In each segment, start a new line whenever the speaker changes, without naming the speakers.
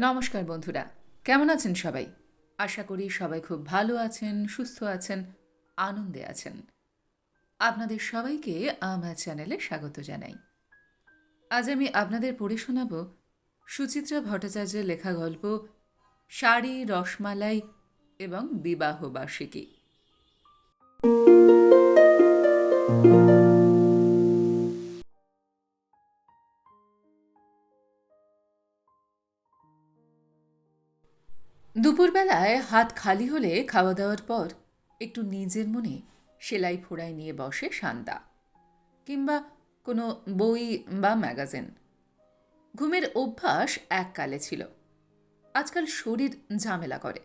নমস্কার বন্ধুরা, কেমন আছেন সবাই? আশা করি সবাই খুব ভালো আছেন, সুস্থ আছেন, আনন্দে আছেন। আপনাদের সবাইকে আমার চ্যানেলে স্বাগত জানাই। আজ আমি আপনাদের পড়ে শোনাব সুচিত্রা ভট্টাচার্যের লেখা গল্প শাড়ি রসমালাই এবং বিবাহ বার্ষিকী। দুপুরবেলায় হাত খালি হলে খাওয়া দাওয়ার পর একটু নিজের মনে সেলাই ফোড়াই নিয়ে বসে শান্তা কিংবা কোনো বই বা ম্যাগাজিন। ঘুমের অভ্যাস এককালে ছিল। আজকাল শরীর ঝামেলা করে।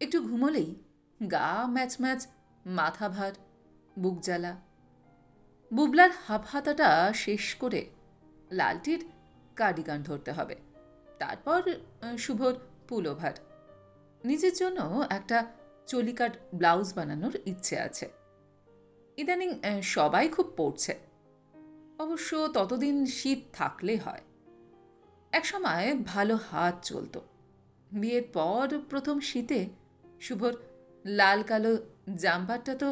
একটু ঘুমোলেই গা ম্যাচ ম্যাচ মাথা ভার, বুক জ্বালা। বুবলার হাফহাতাটা শেষ করে লালটির কার্ডিগান ধরতে হবে। তারপর শুভর পুলোভার নিজের জন্য একটা চলিকাট ব্লাউজ বানানোর ইচ্ছে আছে। ইদানিং সবাই খুব পড়ছে অবশ্য ততদিন শীত থাকলে হয়। একসময় ভালো হাত চলতো। বিয়ের পর প্রথম শীতে শুভর লাল কালো জাম্পারটা তো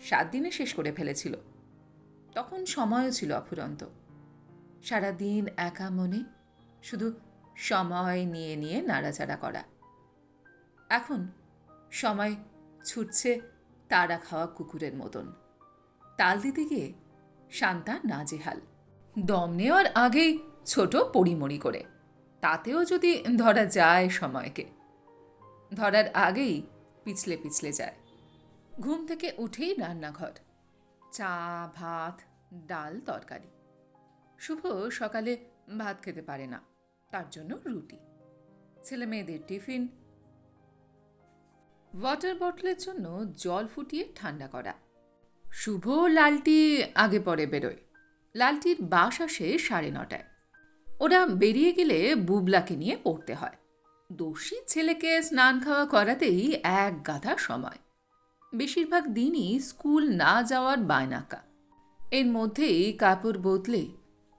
সাত দিনে শেষ করে ফেলেছিল। তখন সময়ও ছিল অফুরন্ত। সারাদিন একা মনে শুধু সময় নিয়ে নিয়ে নাড়াচাড়া করা। এখন সময় ছুটছে তারা খাওয়া কুকুরের মতন। তাল দিতে গিয়ে শান্তা নাজেহাল। দম নেওয়ার আগেই ছোট পরিমরি করে। তাতেও যদি ধরা যায় সময়কে। ধরার আগেই পিছলে পিছলে যায়। ঘুম থেকে উঠেই রান্নাঘর। চা, ভাত, ডাল, তরকারি। শুভ সকালে ভাত খেতে পারে না। তার জন্য রুটি। ছেলে মেয়েদের টিফিন ওয়াটার বটলের জন্য জল ফুটিয়ে ঠান্ডা করা। শুভ লালটি আগে পরে বেরোয়। লালটির বাস আসে সাড়ে নটায়। ওরা বেরিয়ে গেলে বুবলাকে নিয়ে পড়তে হয়। দোষী ছেলেকে স্নান খাওয়া করাতেই এক গাধা সময়। বেশিরভাগ দিনই স্কুল না যাওয়ার বায়নাকা। এর মধ্যেই কাপড় বদলে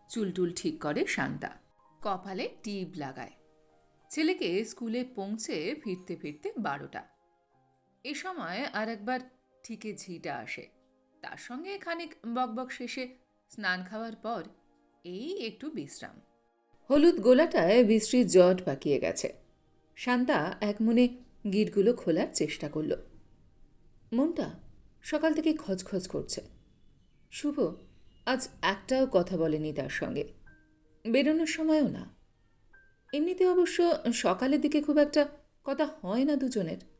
চুলটুল ঠিক করে শান্তা কপালে টিপ লাগায়। ছেলেকে স্কুলে পৌঁছে ফিরতে ফিরতে বারোটা। এ সময় আর একবার ঠিকে ঝিটা আসে। তার সঙ্গে খানিক বকবক শেষে স্নান খাওয়ার পর এই একটু বিশ্রাম। হলুদ গোলাটায় বৃষ্টির জট পাকিয়ে গেছে। শান্তা এক মনে গিটগুলো খোলার চেষ্টা করল। মনটা সকাল থেকে খচখচ করছে। শুভ আজ একটাও কথা বলেনি তার সঙ্গে। বেরোনোর সময়ও না। এমনিতে অবশ্য সকালের দিকে খুব একটা কথা হয় না দুজনের।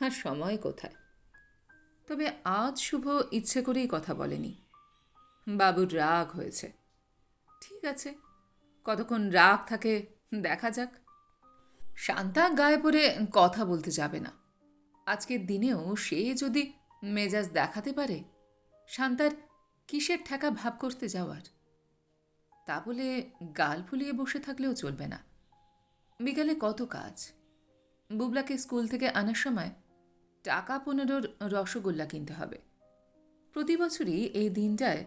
আর সময় কোথায়? তবে আজ শুভ ইচ্ছে করেই কথা বলেনি। বাবুর রাগ হয়েছে। ঠিক আছে, কতক্ষণ রাগ থাকে দেখা যাক। শান্তা গায়ে পড়ে কথা বলতে যাবে না। আজকের দিনেও সে যদি মেজাজ দেখাতে পারে, শান্তার কিসের ঠেকা ভাব করতে যাওয়ার? তা বলে গাল ফুলিয়ে বসে থাকলেও চলবে না। বিকালে কত কাজ? বুবলাকে স্কুল থেকে আনার সময় টাকা পনেরোর রসগোল্লা কিনতে হবে। প্রতি বছরই এই দিনটায়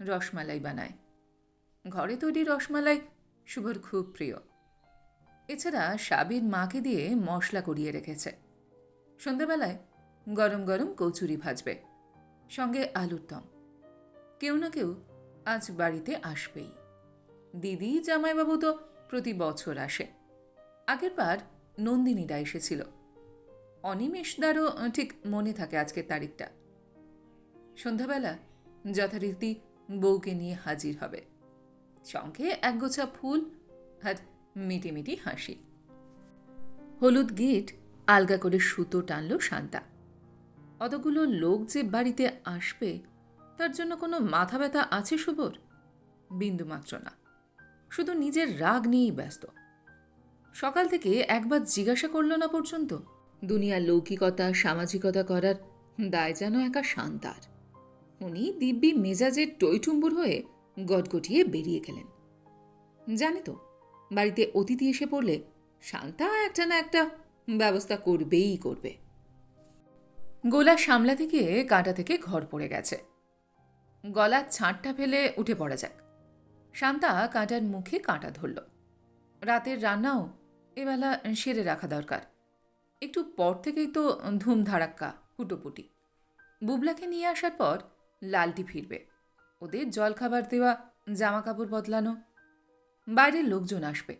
রসমালাই বানায়। ঘরে তৈরি রসমালাই শুভর খুব প্রিয়। এছাড়া সাবির মাকে দিয়ে মশলা করিয়ে রেখেছে। সন্ধ্যাবেলায় গরম গরম কচুরি ভাজবে, সঙ্গে আলুর দম। কেউ না কেউ আজ বাড়িতে আসবেই। দিদি, জামাইবাবু তো প্রতি বছর আসে। আগের বার নন্দিনীরা এসেছিল। অনিমেষদারও ঠিক মনে থাকে আজকের তারিখটা। সন্ধ্যাবেলা যথারীতি বউকে নিয়ে হাজির হবে। সঙ্গে একগোছা ফুল আর মিটি মিটি হাসি। হলুদ গেট আলগা করে সুতো টানল শান্তা। অতগুলো লোক যে বাড়িতে আসবে, তার জন্য কোনো মাথা ব্যথা আছে শুভর? বিন্দুমাত্র না। শুধু নিজের রাগ নিয়েই ব্যস্ত। সকাল থেকে একবার জিজ্ঞাসা করল না পর্যন্ত। দুনিয়ার লৌকিকতা, সামাজিকতা করার দায় যেন একা শান্তার। উনি দিব্যি মেজাজের টইটুম্বুর হয়ে গটগটিয়ে বেরিয়ে গেলেন। জানে তো, বাড়িতে অতিথি এসে পড়লে শান্তা একটা না একটা ব্যবস্থা করবেই করবে। গোলা সামলা থেকে কাঁটা থেকে ঘর পড়ে গেছে। গলার ছাঁটটা ফেলে উঠে পড়া যাক। শান্তা কাঁটার মুখে কাঁটা ধরল। রাতের রান্নাও এবেলা সেরে রাখা দরকার। একটু পর থেকেই তো ধুম ধারাক্কা হুটোপুটি। বুবলাকে নিয়ে আসার পর লালটি ফিরবে। ওদের জলখাবার দেওয়া জামা কাপড় বদলানো। বাইরের লোকজন আসবে।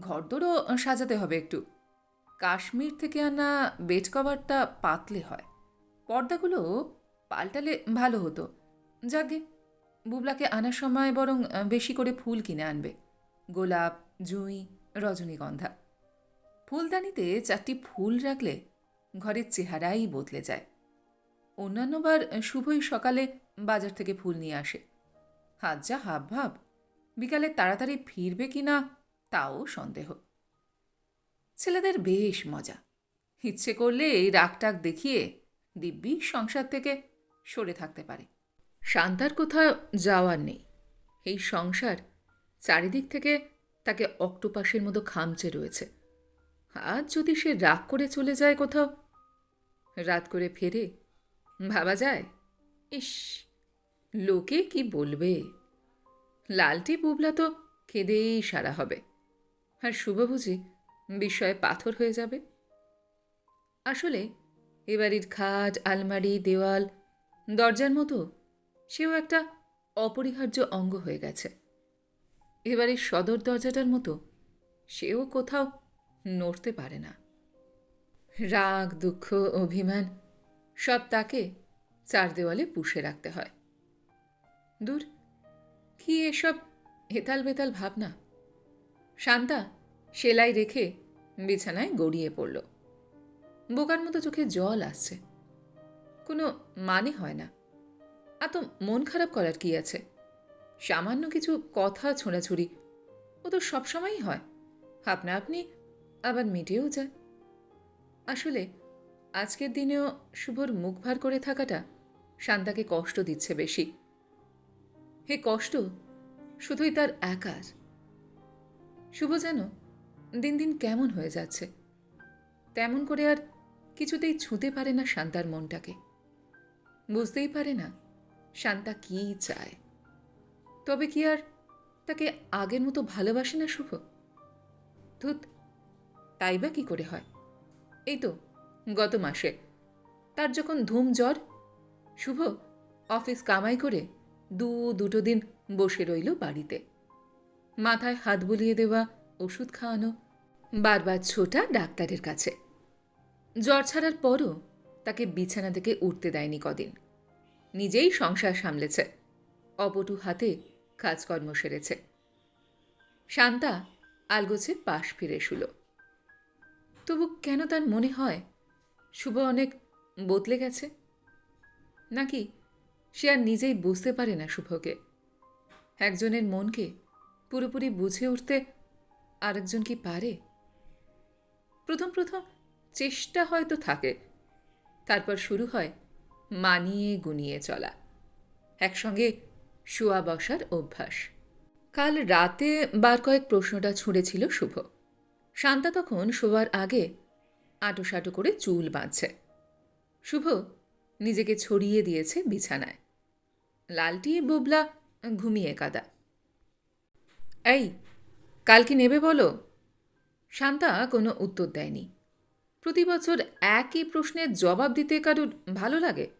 ঘরদোরও সাজাতে হবে একটু। কাশ্মীর থেকে আনা বেড কভারটা পাতলে হয়। পর্দাগুলো পাল্টালে ভালো হতো। যাকে বুবলাকে আনার সময় বরং বেশি করে ফুল কিনে আনবে। গোলাপ, জুঁই, রজনীগন্ধা। ফুলদানিতে চারটি ফুল রাখলে ঘরের চেহারাই বদলে যায়। অন্যান্যবার শুভই সকালে বাজার থেকে ফুল নিয়ে আসে। হাত যা হাব ভাব, বিকালে তাড়াতাড়ি ফিরবে কি না তাও সন্দেহ। ছেলেদের বেশ মজা। ইচ্ছে করলে এই রাগটাক দেখিয়ে দিব্যি সংসার থেকে সরে থাকতে পারে। শান্তার কোথাও যাওয়ার নেই। এই সংসার চারিদিক থেকে তাকে অক্টোপাসের মতো খামচে রয়েছে। আজ যদি সে রাগ করে চলে যায় কোথাও, রাত করে ফেরে, ভাবা যায়? ইস, লোকে কি বলবে? লালটি বুবলা তো কেঁদেই সারা হবে। আর শুভ বুঝি বিস্ময়ে পাথর হয়ে যাবে। আসলে এ বাড়ির খাট, আলমারি, দেওয়াল, দরজার মতো সেও একটা অপরিহার্য অঙ্গ হয়ে গেছে। এবারের সদর দরজাটার মতো সেও কোথাও নড়তে পারে না। রাগ, দুঃখ, অভিমান সব তাকে চার দেওয়ালে পুষে রাখতে হয়। দূর, কি এসব হেতাল বেতাল ভাবনা? শান্তা সেলাই রেখে বিছানায় গড়িয়ে পড়ল। বোকার মতো চোখে জল আসছে। কোনো মানে হয় না। এত মন খারাপ করার কি আছে? সামান্য কিছু কথা ছোঁড়াছুড়ি, ও তো সবসময়ই হয়। আপনা আপনি আবার মিটেও যায়। আসলে আজকের দিনেও শুভর মুখ ভার করে থাকাটা শান্তাকে কষ্ট দিচ্ছে বেশি। হে কষ্ট, শুধুই তার একার। শুভ যেন দিন দিন কেমন হয়ে যাচ্ছে। তেমন করে আর কিছুতেই ছুঁতে পারে না শান্তার মনটাকে। বুঝতেই পারে না শান্তা কী চায়। তবে কি আর তাকে আগের মতো ভালোবাসে না শুভ? ধুত তাই বা কি করে হয়? এই তো, গত মাসে। তার যখন ধুম জ্বর, শুভ, অফিস কামাই করে দু, দুটো দিন বসে রইল বাড়িতে। মাথায় হাত বুলিয়ে দেওয়া, ওষুধ খাওয়ানো, বারবার ছোটা ডাক্তারের কাছে। জ্বর ছাড়ার পরও তাকে বিছানা থেকে উঠতে দেয়নি কদিন। নিজেই সংসার সামলেছে। অপটু হাতে কাজকর্ম সেরেছে। শান্তা আলগোছে পাশ ফিরে শুল। তবু কেন তার মনে হয় শুভ অনেক বদলে গেছে? নাকি সে আর নিজেই বুঝতে পারে না শুভকে? একজনের মনকে পুরোপুরি বুঝে উঠতে আরেকজন কি পারে? প্রথম প্রথম চেষ্টা হয়তো থাকে, তারপর শুরু হয় মানিয়ে গুনিয়ে চলা, একসঙ্গে শোয়া বসার অভ্যাস। কাল রাতে বার কয়েক প্রশ্নটা ছুঁড়েছিল শুভ। শান্তা তখন শোবার আগে আঁটোসাঁটো করে চুল বাঁধছে। শুভ নিজেকে ছড়িয়ে দিয়েছে বিছানায়। লালটি, বুবলা ঘুমিয়ে কাদা। এই, কাল কি নেবে বলো? শান্তা কোনো উত্তর দেয়নি। প্রতি বছর একই প্রশ্নের জবাব দিতে কারুর ভালো লাগে?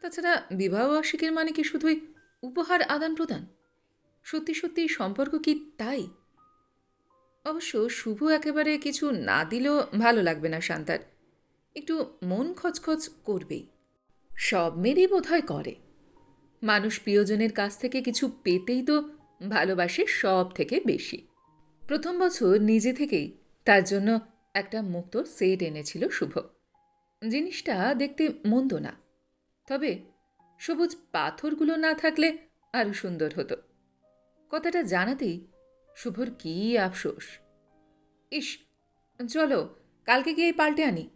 তাছাড়া বিবাহবার্ষিকীর মানে কি শুধুই উপহার আদান প্রদান সত্যি সত্যি সম্পর্ক কি তাই? অবশ্য শুভ একেবারে কিছু না দিলেও ভালো লাগবে না শান্তার। একটু মন খচখচ করবেই। সব মেয়েরই বোধহয় করে। মানুষ প্রিয়জনের কাছ থেকে কিছু পেতেই তো ভালোবাসে সব থেকে বেশি। প্রথম বছর নিজে থেকেই তার জন্য একটা মুক্ত সেট এনেছিল শুভ। জিনিসটা দেখতে মন্দ না। তবে সবুজ পাথরগুলো না থাকলে আরও সুন্দর হতো। কথাটা জানাতেই শুভর কী আফসোস? ইস, চলো, কালকে গিয়ে পাল্টে আনি।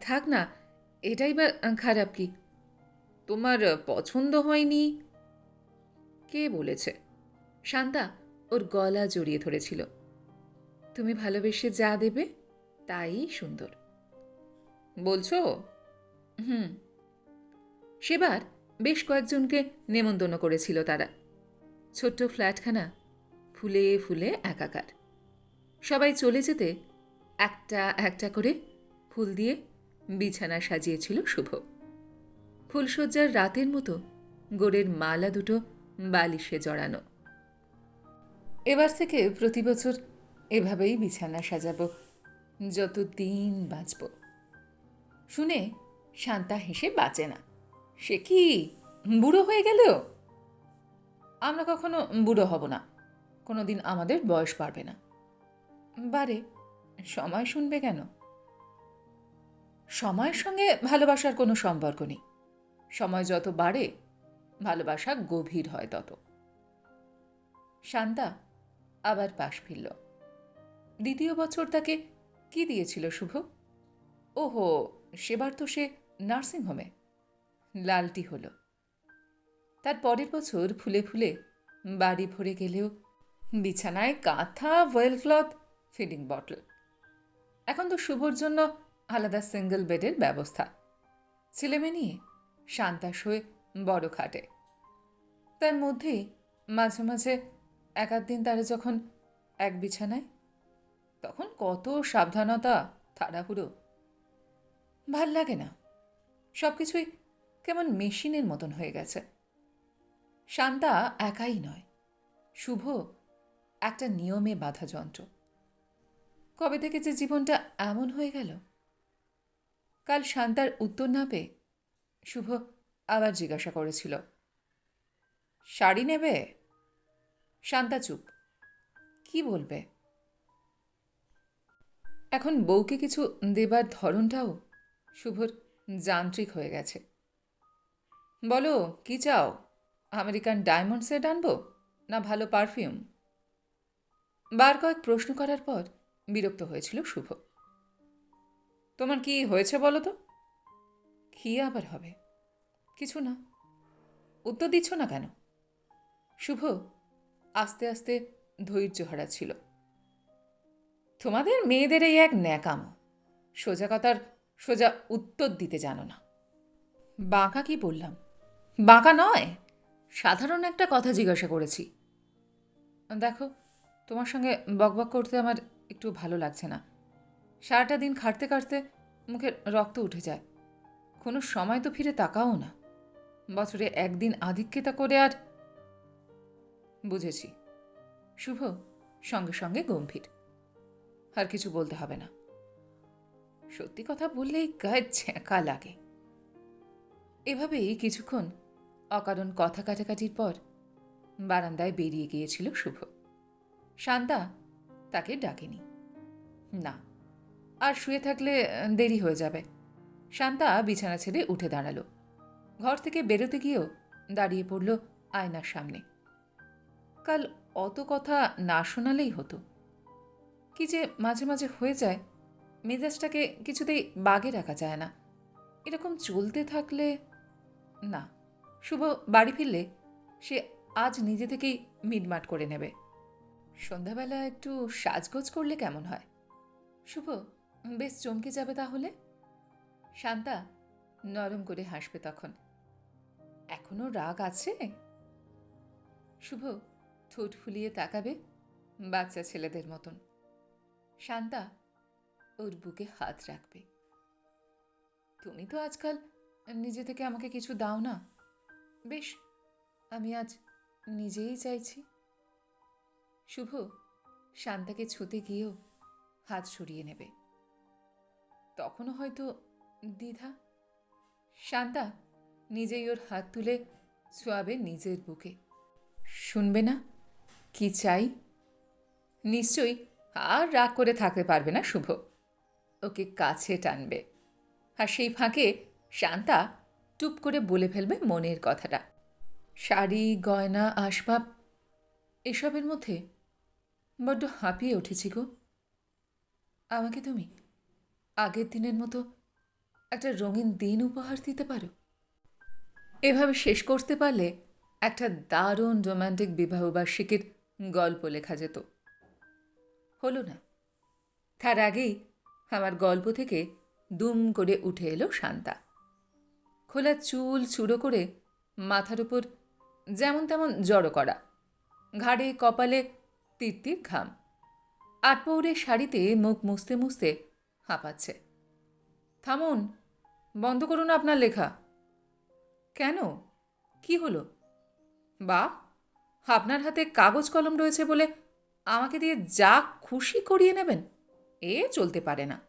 থাক না, এটাই বা খারাপ কি? তোমার পছন্দ হয়নি? কে বলেছে? শান্তা ওর গলা জড়িয়ে ধরেছিল। তুমি ভালোবেসে যা দেবে তাই সুন্দর। বলছো? হুম। সেবার বেশ কয়েকজনকে নেমন্তন্ন করেছিল তারা। ছোট্ট ফ্ল্যাটখানা ফুলে ফুলে একাকার। সবাই চলে যেতে একটা একটা করে ফুল দিয়ে বিছানা সাজিয়েছিল শুভ। ফুলশয্যার রাতের মতো গোড়ের মালা দুটো বালিশে জড়ানো। এবার থেকে প্রতি বছর এভাবেই বিছানা সাজাবো যত দিন বাঁচব। শুনে শান্তা হেসে বাঁচে না। সে কি বুড়ো হয়ে গেল? আমরা কখনো বুড়ো হব না। কোনো দিন আমাদের বয়স বাড়বে না। বারে, সময় শুনবে কেন? সময়ের সঙ্গে ভালোবাসার কোনো সম্পর্ক নেই। সময় যত বাড়ে, ভালোবাসা গভীর হয় তত। শান্তা আবার পাশ ফিরল। দ্বিতীয় বছর তাকে কি দিয়েছিল শুভ? ওহো, সেবার তো সে নার্সিংহোমে লালটি হলো। তার পরের বছর ফুলে ফুলে বাড়ি ভরে গেলেও বিছানায় কাঁথা, ওয়েল ক্লথ, ফিডিং বটল। এখন তো শুভর জন্য আলাদা সিঙ্গেল বেডের ব্যবস্থা। ছেলেমেয়ে নিয়ে শান্তাস হয়ে বড় খাটে। তার মধ্যেই মাঝে মাঝে এক দিন তারা যখন এক বিছানায়, তখন কত সাবধানতা, তাড়াহুড়ো। ভালো লাগে না। সব কিছুই কেমন মেশিনের মতন হয়ে গেছে। শান্তা একাই নয়, শুভ একটা নিয়মে বাধা যন্ত্র কবে থেকে যে জীবনটা এমন হয়ে গেল? কাল শান্তার উত্তর না পেয়ে শুভ আবার জিজ্ঞাসা করেছিল, শাড়ি নেবে? শান্তা চুপ, কি বলবে? এখন বউকে কিছু দেবার ধরনটাও শুভর যান্ত্রিক হয়ে গেছে। বলো, কি চাও? আমেরিকান ডায়মন্ড সেট আনব না ভালো পারফিউম? বার কয়েক প্রশ্ন করার পর বিরক্ত হয়েছিল শুভ। তোমার কি হয়েছে বলো তো? কি আবার হবে? কিছু না। উত্তর দিচ্ছ না কেন? শুভ আস্তে আস্তে ধৈর্য হারাচ্ছিল। তোমাদের মেয়েদের এই এক ন্যাকাম। সোজা কথার সোজা উত্তর দিতে জানো না। বাঁকা কি বললাম? বাঁকা নয়। সাধারণ একটা কথা জিজ্ঞাসা করেছি। দেখো তোমার সঙ্গে বকবক করতে আমার একটু ভালো লাগছে না। সারাটা দিন খাটতে খাটতে মুখের রক্ত উঠে যায়। কোনো সময় তো ফিরে তাকাও না। বছরে একদিন আধিক্যতা করে আর বুঝেছি। শুভ, সঙ্গে সঙ্গে গম্ভীর। আর কিছু বলতে হবে না। সত্যি কথা বললেই গায়ে ছ্যাঁকা লাগে। এভাবেই কিছুক্ষণ অকারণ কথা কাটাকাটির পর বারান্দায় বেরিয়ে গিয়েছিল শুভ। শান্তা তাকে ডাকেনি। না, আর শুয়ে থাকলে দেরি হয়ে যাবে। শান্তা বিছানা ছেড়ে উঠে দাঁড়াল। ঘর থেকে বেরোতে গিয়েও দাঁড়িয়ে পড়ল আয়নার সামনে। কাল অত কথা না শোনালেই হতো। কি যে মাঝে মাঝে হয়ে যায়, মেজাজটাকে কিছুতেই বাগে রাখা যায় না। এরকম চলতে থাকলে, না, শুভ বাড়ি ফিরলে সে আজ নিজে থেকেই মিটমাট করে নেবে। সন্ধ্যাবেলা একটু সাজগোজ করলে কেমন হয়? শুভ, বেশ চমকে যাবে তাহলে? শান্তা, নরম করে হাসবে তখন। এখনও রাগ আছে? শুভ, ঠোঁট ফুলিয়ে তাকাবে বাচ্চা ছেলেদের মতন। শান্তা, ওর বুকে হাত রাখবে। তুমি তো আজকাল নিজে থেকে আমাকে কিছু দাও না। বেশ, আমি আজ নিজেই চাইছি। শুভ, শান্তাকে ছুতে গিয়েও হাত সরিয়ে নেবে। তখনও হয়তো দ্বিধা। শান্তা নিজেই ওর হাত তুলে ছোয়াবে নিজের বুকে। শুনবে না? কি চাই? নিশ্চয়ই আর রাগ করে থাকতে পারবে না শুভ। ওকে কাছে টানবে। আর সেই ফাঁকে শান্তা টুপ করে বলে ফেলবে মনের কথাটা। শাড়ি, গয়না, আসবাব, এসবের মধ্যে বড্ড হাঁপিয়ে উঠেছি গো। আমাকে তুমি আগের দিনের মতো একটা রঙিন দিন উপহার দিতে পারো? এভাবে শেষ করতে পারলে একটা দারুণ রোমান্টিক বিবাহবার্ষিকীর গল্প লেখা যেত। হলো না, তার আগেই আমার গল্প থেকে দুম করে উঠে এলো শান্তা। খোলা চুল চুড়ো করে মাথার উপর যেমন তেমন জড়ো করা, ঘাড়ে কপালে তিরতির ঘাম। আটপৌরের শাড়িতে মুখ মুছতে মুছতে হাঁপাচ্ছে। থামুন, বন্ধ করুন আপনার লেখা। কেন? কি হলো? বা, আপনার হাতে কাগজ কলম রয়েছে বলে আমাকে দিয়ে যা খুশি করিয়ে নেবেন, এ চলতে পারে না।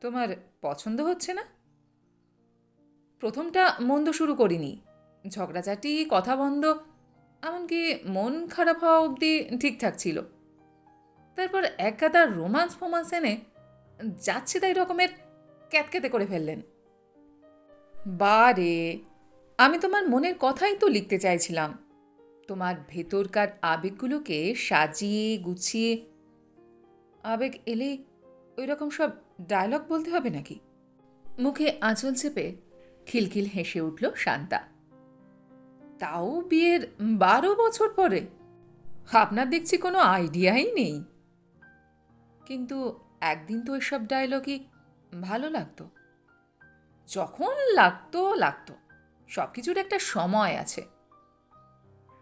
তোমার পছন্দ হচ্ছে না? প্রথমটা মন্দ শুরু করিনি। ঝগড়াঝাটি, কথা বন্ধ এমনকি মন খারাপ হওয়া অবধি ঠিকঠাক ছিল। তারপর এক গাদা রোমান্স ফোমান্স এনে যাচ্ছে তাই রকমের ক্যাতকেতে করে ফেললেন। বারে, আমি তোমার মনের কথাই তো লিখতে চাইছিলাম। তোমার ভেতরকার আবেগগুলোকে সাজিয়ে, গুছিয়ে, আবেগ এলে ওই রকম সব ডায়লগ বলতে হবে নাকি? মুখে আঁচল চেপে খিলখিল হেসে উঠল শান্তা। তাও বিয়ের বারো বছর পরে? আপনার দেখছি কোনো আইডিয়াই নেই। কিন্তু একদিন তো এসব ডায়লগই ভালো লাগতো। যখন লাগতো লাগতো। সব কিছুর একটা সময় আছে।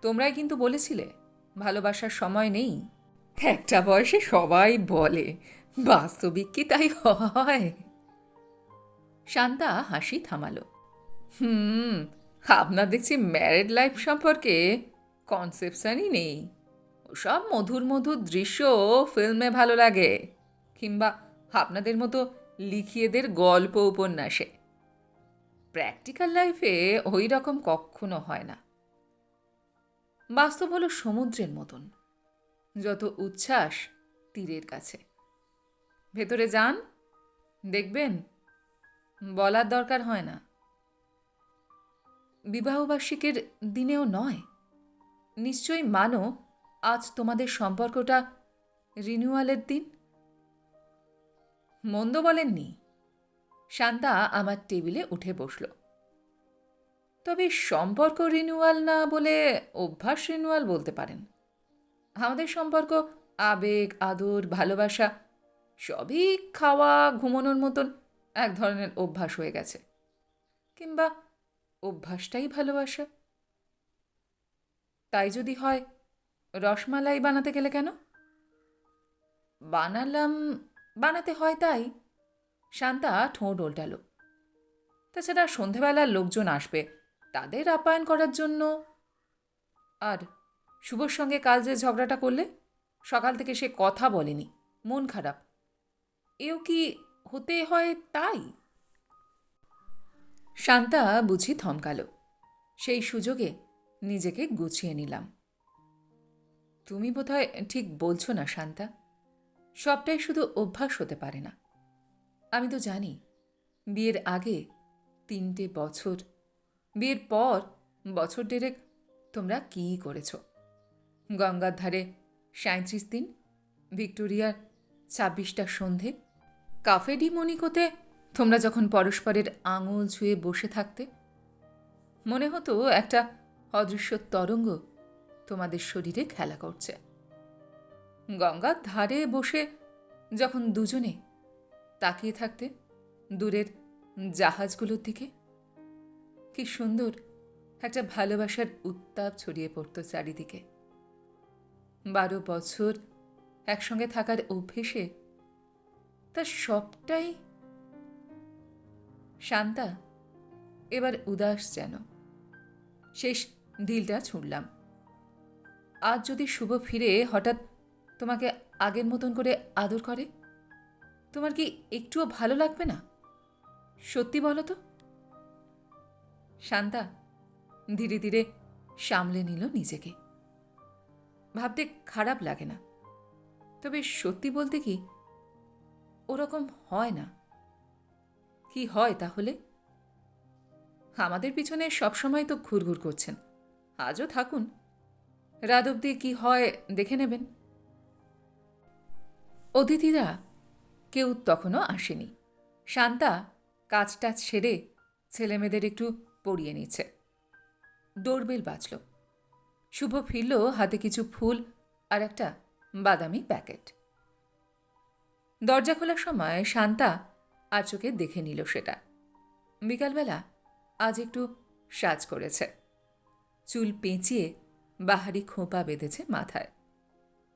তোমরাই কিন্তু বলেছিলে, ভালোবাসার সময় নেই। একটা বয়সে সবাই বলে, বাস্তবিক কি তাই হয়? শান্তা হাসি থামালো। হুম আপনার দেখছি ম্যারেড লাইফ সম্পর্কে কনসেপশনই নেই। সব মধুর মধুর দৃশ্য ফিল্মে ভালো লাগে। কিংবা আপনাদের মতো লিখিয়েদের গল্প উপন্যাসে। প্র্যাকটিক্যাল লাইফে ওই রকম কখনো হয় না। বাস্তব হলো সমুদ্রের মতন। যত উচ্ছ্বাস তীরের কাছে। ভেতরে যান, দেখবেন বলার দরকার হয় না। বিবাহবার্ষিকের দিনেও নয়। নিশ্চয়ই মানো, আজ তোমাদের সম্পর্কটা রিনিউয়ালের দিন? মন্দ বলেননি। শান্তা আমার টেবিলে উঠে বসল। তবে সম্পর্ক রিনিউয়াল না বলে অভ্যাস রিনিউয়াল বলতে পারেন। আমাদের সম্পর্ক আবেগ, আদর, ভালোবাসা, সবই খাওয়া, ঘুমানোর মতন এক ধরনের অভ্যাস হয়ে গেছে। কিংবা অভ্যাসটাই ভালোবাসা। তাই যদি হয়, রসমালাই বানাতে গেলে কেন? বানালাম, বানাতে হয় তাই। শান্তা ঠোঁট ওল্টালো। তাছাড়া সন্ধেবেলার লোকজন আসবে, তাদের আপ্যায়ন করার জন্য। আর শুভর সঙ্গে কাল যে ঝগড়াটা করলে, সকাল থেকে সে কথা বলেনি, মন খারাপ। এও কি হতে হয় তাই? শান্তা বুঝি থমকালো। সেই সুযোগে নিজেকে গুছিয়ে নিলাম। তুমি বোধহয় ঠিক বলছো না, শান্তা। সবটাই শুধু অভ্যাস হতে পারে না। আমি তো জানি, বিয়ের আগে তিনটে বছর, বিয়ের পর বছর ডেরেক তোমরা কী করেছ? গঙ্গার ধারে সাঁত্রিশ দিন, ভিক্টোরিয়ার ছাব্বিশটা সন্ধে কাফে ডি মনিকোতে তোমরা যখন পরস্পরের আঙুল ছুঁয়ে বসে থাকতে, মনে হতো একটা অদৃশ্য তরঙ্গ তোমাদের শরীরে খেলা করছে। গঙ্গার ধারে বসে যখন দুজনে তাকিয়ে থাকতে, দূরের জাহাজগুলোর দিকে, কি সুন্দর একটা ভালোবাসার উত্তাপ ছড়িয়ে পড়ত চারিদিকে। বারো বছর একসঙ্গে থাকার অভ্যেসে তার সবটাই শান্তা, এবার উদাস যেন। শেষ ঢিলটা ছুঁড়লাম। আজ যদি শুভ ফিরে, হঠাৎ তোমাকে আগের মতন করে আদর করে? তোমার কি একটুও ভালো লাগবে না? সত্যি বলো তো। শান্তা ধীরে ধীরে সামলে নিল নিজেকে। ভাবতে খারাপ লাগে না। তবে সত্যি বলতে কি, ওরকম হয় না। কি হয় তাহলে? আমাদের পিছনে সবসময় তো ঘুরঘুর করছেন। আজও থাকুন। রাত অব্দি কি হয় দেখে নেবেন। অতিথিরা কেউ তখনও আসেনি। শান্তা কাজ টাজ সেরে ছেলেমেয়েদের একটু পড়িয়ে নিচ্ছে ডোরবেল বাজল। শুভ ফিরল হাতে কিছু ফুল আর একটা বাদামি প্যাকেট। দরজা খোলার সময় শান্তা আর চোখে দেখে নিল সেটা। বিকালবেলা আজ একটু সাজ করেছে। চুল পেঁচিয়ে বাহারি খোঁপা বেঁধেছে মাথায়।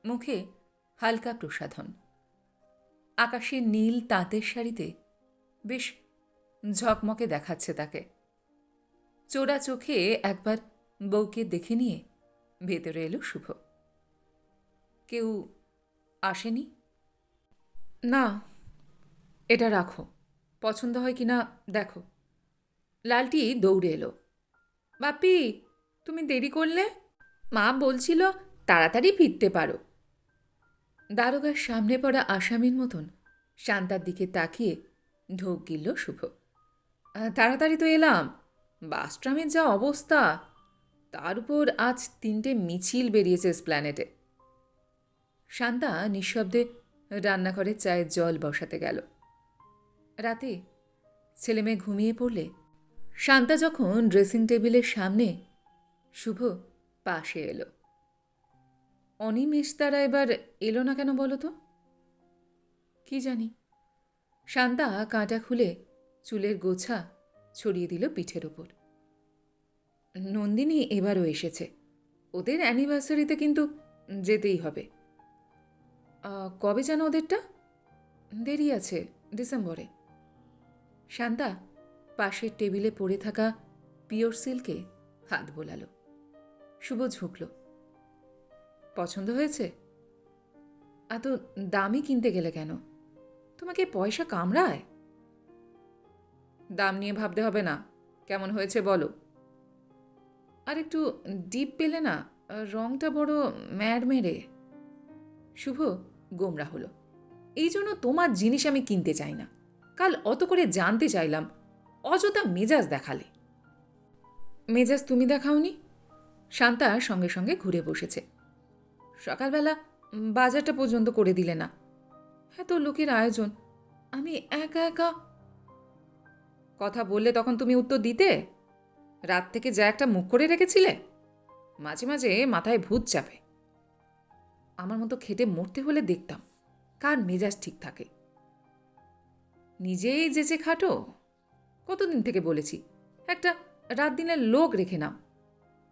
মুখে হালকা প্রসাধন। আকাশের নীল তাঁতের শাড়িতে বেশ ঝকমকে দেখাচ্ছে তাকে। চোরা চোখে একবার বউকে দেখে নিয়ে ভেতরে এলো শুভ। কেউ আসেনি? না এটা রাখো। পছন্দ হয় কি না দেখো। লালটি দৌড়ে এলো। বাপি তুমি দেরি করলে? মা বলছিল তাড়াতাড়ি ফিরতে পারো। দারোগার সামনে পড়া আসামির মতন শান্তার দিকে তাকিয়ে ঢোক গিলল শুভ। তাড়াতাড়ি তো এলাম। বাস ট্রামের যা অবস্থা। তার উপর আজ তিনটে মিছিল বেরিয়েছে স্প্ল্যানেটে শান্তা নিঃশব্দে রান্নাঘরে চায়ের জল বসাতে গেল। রাতে ছেলেমেয়ে ঘুমিয়ে পড়লে শান্তা যখন ড্রেসিং টেবিলের সামনে শুভ পাশে এলো। অনিমেষ তারা এবার এলো না কেন বলো তো? কি জানি। শান্তা কাঁটা খুলে চুলের গোছা ছড়িয়ে দিল পিঠের ওপর নন্দিনী এবারও এসেছে। ওদের অ্যানিভার্সারিতে কিন্তু যেতেই হবে। কবে যেন ওদেরটা? দেরি আছে, ডিসেম্বরে। শান্তা, পাশের টেবিলে পড়ে থাকা পিওর সিল্কে হাত বোলালো। শুভ ঝুঁকল। পছন্দ হয়েছে? এত দামি কিনতে গেলে কেন? তোমাকে পয়সা কামড়ায়? দাম নিয়ে ভাবতে হবে না। কেমন হয়েছে বলো। আর একটু ডিপ পেলে না, রংটা বড় ম্যাড মেরে শুভ গোমরা হলো। এই জন্য তোমার জিনিস আমি কিনতে চাই না। কাল অত করে জানতে চাইলাম, অযথা মেজাজ দেখালে। মেজাজ তুমি দেখাওনি? শান্তা সঙ্গে সঙ্গে ঘুরে বসেছে। সকালবেলা বাজারটা পর্যন্ত করে দিলে না। এত লোকের আয়োজন, আমি একা একা। কথা বললে তখন তুমি উত্তর দিতে? রাত থেকে যা একটা মুখ করে রেখেছিলে? মাঝে মাঝে মাথায় ভূত চাপে। আমার মতো খেটে মরতে হলে দেখতাম কার মেজাজ ঠিক থাকে। নিজেই যেচে খাটো? কতদিন থেকে বলেছি, একটা রাত দিনের লোক রেখে নাও।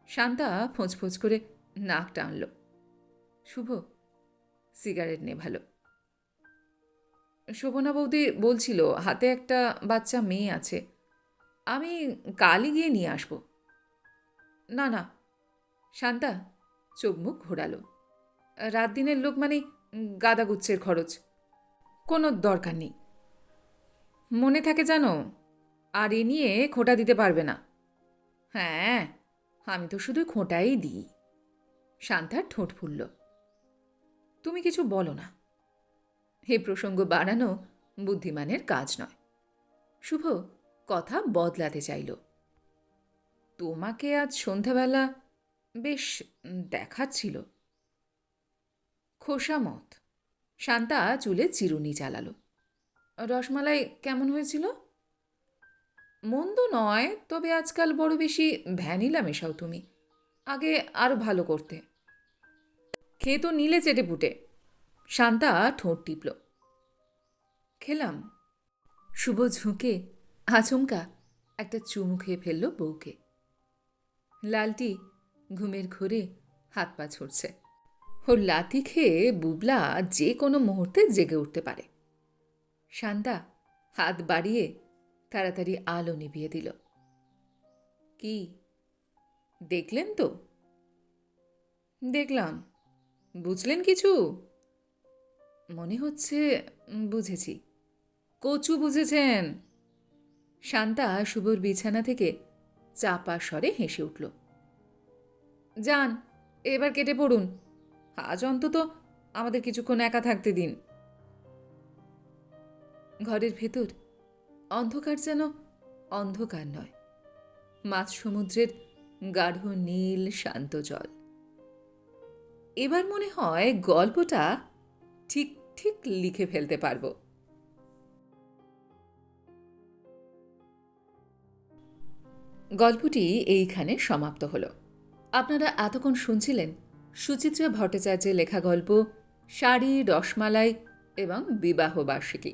শান্তা ফোঁচ ফোঁচ করে নাক টানল। শুভ, সিগারেট নেভালো শোভনা বৌদি বলছিল, হাতে একটা বাচ্চা মেয়ে আছে, আমি কালই গিয়ে নিয়ে আসব। না না, শান্তা চোখ মুখ ঘোরালো। রাত দিনের লোক মানে গাদাগুচ্ছের খরচ, কোনো দরকার নেই। মনে থাকে জানো? আর এ নিয়ে খোঁটা দিতে পারবে না। হ্যাঁ আমি তো শুধু খোঁটাই দিই। শান্তার ঠোঁট ফুলল। তুমি কিছু বলো না। হে প্রসঙ্গ বাড়ানো বুদ্ধিমানের কাজ নয়। শুভ কথা বদলাতে চাইল। তোমাকে আজ সন্ধ্যাবেলা বেশ দেখাচ্ছিল। খোসামত শান্তা চুলে চিরুনি চালালো। রসমালাই কেমন হয়েছিল? মন্দ নয়, তবে আজকাল বড় বেশি ভ্যানিলা মেশাও তুমি। আগে আরও ভালো করতে। খেয়ে তো নিলে চেটে পুটে। শান্তা ঠোঁট টিপল। খেলাম। শুভ ঝুঁকে, আচমকা একটা চুমু খেয়ে ফেলল বউকে। লালটি ঘুমের ঘোরে হাত পা ছুটছে ওর লাথি খেয়ে বুবলা যে কোনো মুহূর্তে জেগে উঠতে পারে। শান্তা, হাত বাড়িয়ে তাড়াতাড়ি আলো নিভিয়ে দিল। কি? দেখলেন তো? দেখলাম। বুঝলেন কিছু? মনে হচ্ছে বুঝেছি। কচু বুঝেছেন। শান্তা শুভর বিছানা থেকে চাপা স্বরে হেসে উঠল। যান, এবার কেটে পড়ুন। আজ অন্তত আমাদের কিছুক্ষণ একা থাকতে দিন। ঘরের ভেতর। অন্ধকার যেন অন্ধকার নয়। মাছ সমুদ্রের গাঢ় নীল, শান্ত জল। এবার মনে হয় গল্পটা ঠিক ঠিক লিখে ফেলতে পারব। গল্পটি এইখানে সমাপ্ত হলো। আপনারা এতক্ষণ শুনছিলেন সুচিত্রা ভট্টাচার্যের লেখা গল্প শাড়ি রসমালাই এবং বিবাহ বার্ষিকী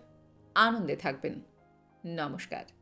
আনন্দে থাকবেন। নমস্কার।